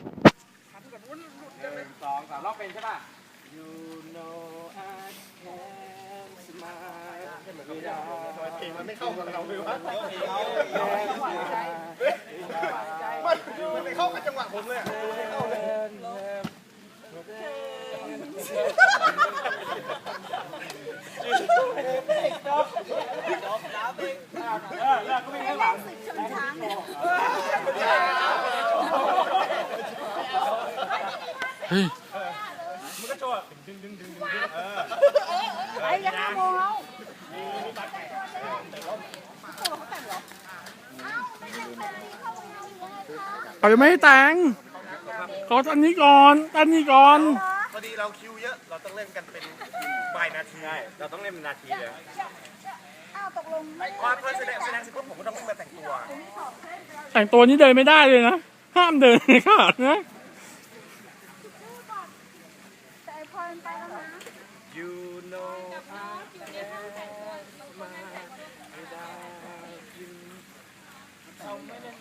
หนึ่งสองสามรอบเป็นใช่ป่ะ You know I can smile เพลงมันไม่เข้ากับเราเลยวะจังหวะใจมันมันไม่เข้ากับจังหวะผมเลยอะไม่เข้าเลยเออแล้วก็ไม่ข้างหลังชนช้างเนี่ย เฮ้ยมันก็โชว์ดึงดึงดึงดึงดึงเออไอ้ยังห้าโมงแล้วเขายังไม่ให้แต่งเขาอันนี้ก่อนอันนี้ก่อน พอดีเราคิวเยอะ เราต้องเล่นกันเป็นบ่ายนาทีใช่เราต้องเล่นเป็นนาทีเลยอ้าวตกลงไม่พอพอแสดงแสดงเสร็จปุ๊บผมก็ต้องมาแต่งตัว แต่งตัวนี้เดินไม่ได้เลยนะ ห้ามเดินขาดนะ You know I'm without you.